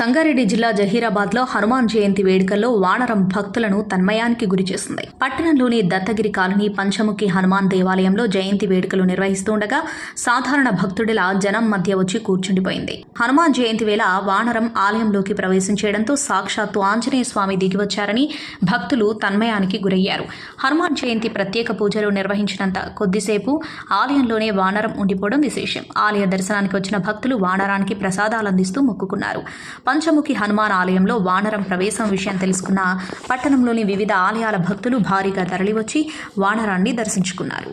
సంగారెడ్డి జిల్లా జహీరాబాద్లో హనుమాన్ జయంతి వేడుకల్లో వానరం భక్తులను తన్మయానికి గురిచేసింది పట్టణంలోని దత్తగిరి కాలనీ పంచముఖి హనుమాన్ దేవాలయంలో జయంతి వేడుకలు నిర్వహిస్తుండగా సాధారణ భక్తుడిలా జనం మధ్య వచ్చి కూర్చుండిపోయింది. హనుమాన్ జయంతి వేళ వానరం ఆలయంలోకి ప్రవేశించేయడంతో సాక్షాత్తు ఆంజనేయ స్వామి దిగివచ్చారని భక్తులు తన్మయానికి గురయ్యారు. హనుమాన్ జయంతి ప్రత్యేక పూజలు నిర్వహించినంత కొద్దిసేపు ఆలయంలోనే వానరం ఉండిపోవడం విశేషం. ఆలయ దర్శనానికి వచ్చిన భక్తులు వానరానికి ప్రసాదాలు అందిస్తూ మొక్కుకున్నారు. పంచముఖి హనుమాన్ ఆలయంలో వానరం ప్రవేశం విషయం తెలుసుకున్న పట్టణంలోని వివిధ ఆలయాల భక్తులు భారీగా తరలివచ్చి వానరాన్ని దర్శించుకున్నారు.